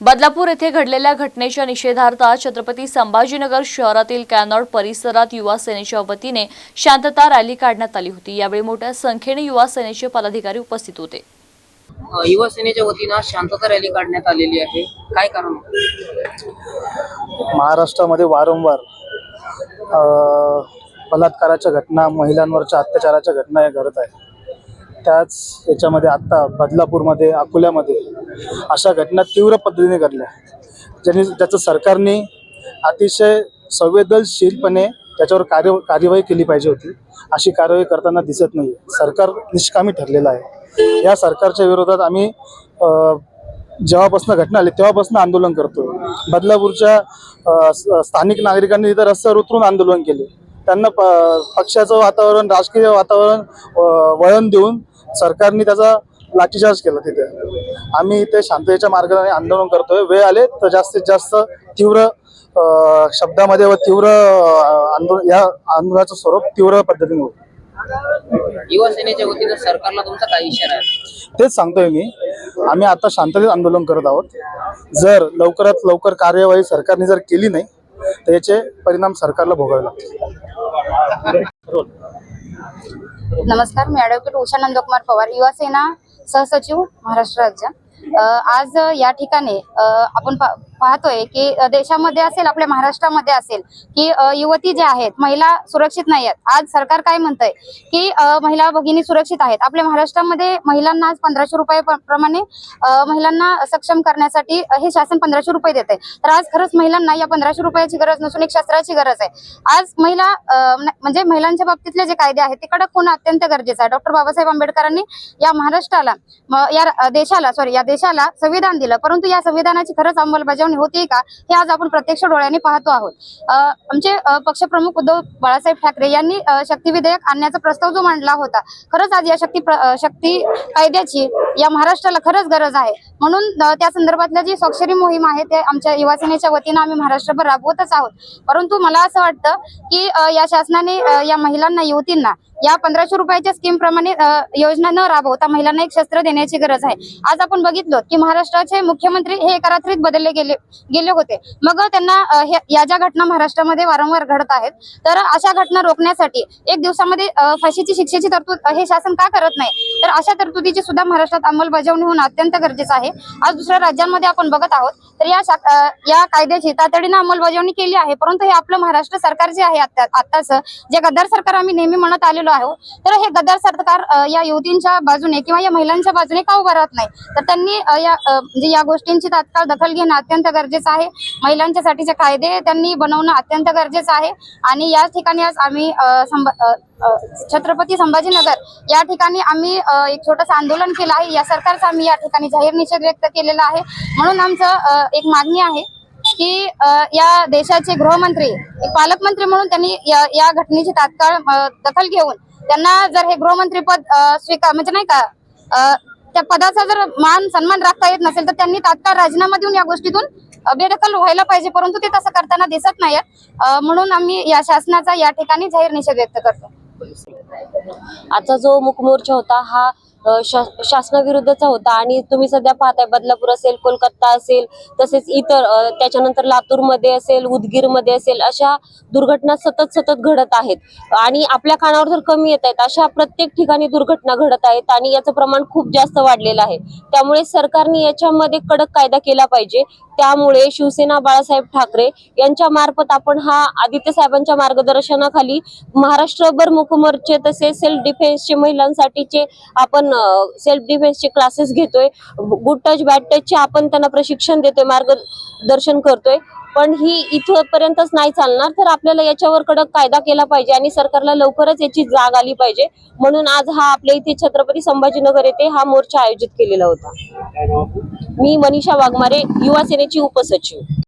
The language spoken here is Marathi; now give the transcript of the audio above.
बदलापूर येथे घडलेल्या घटनेच्या निषेधार्थ आज छत्रपती संभाजीनगर शहरातील कॅनॉड परिसरात युवा सेनेच्या वतीने शांतता रॅली काढण्यात आली होती. यावेळी मोठ्या संख्येने युवा सेनेचे पदाधिकारी उपस्थित होते. युवा सेनेच्या वतीनं आज शांतता रॅली काढण्यात आलेली आहे. काय कारण महाराष्ट्रामध्ये वारंवार अ, बलात्काराच्या घटना महिलांवरच्या अत्याचाराच्या घटना या घडत आहेत. त्याच याच्यामध्ये आत्ता बदलापूरमध्ये अकोल्यामध्ये अशा घटना तीव्र पद्धतीने घडल्या. ज्याने त्याचं सरकारने अतिशय संवेदनशीलपणे त्याच्यावर कार्य कार्यवाही केली पाहिजे होती अशी कार्यवाही करताना दिसत नाही सरकार निष्कामी ठरलेलं आहे. या सरकारच्या विरोधात आम्ही जेव्हापासून घटना आली तेव्हापासून आंदोलन करतो बदलापूरच्या स्थानिक नागरिकांनी तिथं रस्त्यावर उतरून आंदोलन केले. त्यांना प- पक्षाचं वातावरण राजकीय वातावरण वळण देऊन सरकारने त्याचा लाठीचार्ज केला तिथे. आम्ही इथे शांततेच्या मार्गाने आंदोलन करतोय. वेळ आले तर जास्तीत जास्त तीव्र शब्दामध्ये व तीव्र आंदोलन या आंदोलनाचं स्वरूप तीव्र पद्धतीने होईल. युवा सेनेच्या वतीनं सरकारला तुमचा काय इशारा आहे? तेच सांगतोय मी. आम्ही आता शांततेत आंदोलन करत आहोत. जर लवकरात लवकर कार्यवाही सरकारने जर केली नाही तर याचे परिणाम सरकारला भोगावे लागतील. नमस्कार मी ॲडव्होकेट उषा नंदकुमार पवार युवा सेना सहसचिव महाराष्ट्र राज्य. आज या ठिकाणी आपण पा- पाहतोय की देशामध्ये असेल आपल्या महाराष्ट्रामध्ये असेल की युवती ज्या आहेत महिला सुरक्षित नाही आहेत. आज सरकार काय म्हणतंय की महिला भगिनी सुरक्षित आहेत. आपल्या महाराष्ट्रामध्ये महिलांना आज पंधराशे रुपये प्रमाणे महिलांना सक्षम करण्यासाठी हे शासन पंधराशे रुपये देते तर आज खरंच महिलांना या पंधराशे रुपयाची गरज नसून एक शस्त्राची गरज आहे. आज महिला म्हणजे महिलांच्या बाबतीतले जे कायदे आहेत ते कडक होणं अत्यंत गरजेचं आहे. डॉक्टर बाबासाहेब आंबेडकरांनी या महाराष्ट्राला या देशाला सॉरी या देशाला संविधान दिलं. परंतु या संविधानाची खरंच अंमलबजावणी होती का हे आज आपण प्रत्यक्ष डोळ्याने पाहतो आहोत. आमचे पक्षप्रमुख उद्धव बाळासाहेब ठाकरे यांनी शक्ती विधेयक आणण्याचा प्रस्ताव जो मांडला होता खरंच आज या शक्ती शक्ती कायद्याची या महाराष्ट्राला खरंच गरज आहे. म्हणून त्या संदर्भातल्या जी स्वाक्षरी मोहीम आहे ते आमच्या युवा सेनेच्या वतीनं आम्ही महाराष्ट्रभर राबवतच आहोत. परंतु मला असं वाटतं की या शासनाने या महिलांना युवतींना या पंधराशे रुपयाच्या स्कीम प्रमाणे योजना न राबवता महिलांना एक शस्त्र देण्याची गरज आहे. आज आपण बघितलं की महाराष्ट्राचे मुख्यमंत्री हे एका रात्रीत बदलले गेले गेले होते. मग त्यांना हे- या ज्या घटना महाराष्ट्रामध्ये वारंवार घडत आहेत तर अशा घटना रोखण्यासाठी एक दिवसामध्ये फाशीची शिक्षेची तरतूद हे शासन का करत नाही? तर अशा तरतुदीची सुद्धा महाराष्ट्रात अंमलबजावणी होणं अत्यंत गरजेचं आहे. आज दुसऱ्या राज्यांमध्ये आपण बघत आहोत तर या या कायद्याची तातडीनं अंमलबजावणी केली आहे. परंतु हे आपलं महाराष्ट्र सरकार जे आहे आत्ताच जे गद्दार सरकार आम्ही नेहमी म्हणत आलेलो आहोत तर हे गद्दार सरकार या युवतींच्या बाजूने किंवा या महिलांच्या बाजूने का उभं राहत नाही? तर त्यांनी या म्हणजे या गोष्टींची तात्काळ दखल घेणं अत्यंत गरजेचं आहे. महिलांच्यासाठीचे कायदे त्यांनी बनवणं अत्यंत गरजेचं आहे. आणि या ठिकाणी आज आम्ही छत्रपती संभाजीनगर या ठिकाणी आम्ही एक छोटंसं आंदोलन केलं आहे. या सरकारचा आम्ही या ठिकाणी जाहीर निषेध व्यक्त केलेला आहे. म्हणून आमचं एक मागणी आहे की या देशाचे गृहमंत्री एक पालकमंत्री म्हणून त्यांनी या या घटनेची तात्काळ दखल घेऊन त्यांना जर हे गृहमंत्री पद स्वीकार म्हणजे नाही का त्या पदाचा जर मान सन्मान राखता येत नसेल तर त्यांनी तात्काळ राजीनामा देऊन या गोष्टीतून बेदखल व्हायला पाहिजे परंतु ते तसं करताना दिसत नाहीत म्हणून आम्ही या शासनाचा या ठिकाणी जाहीर निषेध व्यक्त करतो. आजचा जो मूक होता हा शा- शासनाविरुद्धचा होता आणि तुम्ही सध्या पाहताय बदलापूर असेल कोलकाता असेल तसेच इतर त्याच्यानंतर लातूरमध्ये असेल उदगीरमध्ये असेल अशा दुर्घटना सतत सतत घडत आहेत. आणि आपल्या कानावर जर कमी येत आहेत अशा प्रत्येक ठिकाणी दुर्घटना घडत आहेत आणि याचं प्रमाण खूप जास्त वाढलेलं आहे. त्यामुळे सरकारने याच्यामध्ये कडक कायदा केला पाहिजे. त्यामुळे शिवसेना बाळासाहेब ठाकरे यांच्या मार्फत आपण हा आदित्य साहेबांच्या मार्गदर्शनाखाली महाराष्ट्रभर मुखमोर्चे तसेच सेल्फ डिफेन्सचे महिलांसाठीचे आपण सेल्फ डिफेन्सचे क्लासेस घेतोय. गुड टच बॅड टचचे आपण त्यांना प्रशिक्षण देतोय मार्गदर्शन करतोय. पण ही इथपर्यंतच नाही चालणार तर आपल्याला याच्यावर कडक कायदा केला पाहिजे आणि सरकारला लवकरच याची जाग आली पाहिजे. म्हणून आज हा आपल्या इथे छत्रपती संभाजीनगर येथे हा मोर्चा आयोजित केलेला होता. मी मनीषा वाघमारे युवा सेनेची उपसचिव.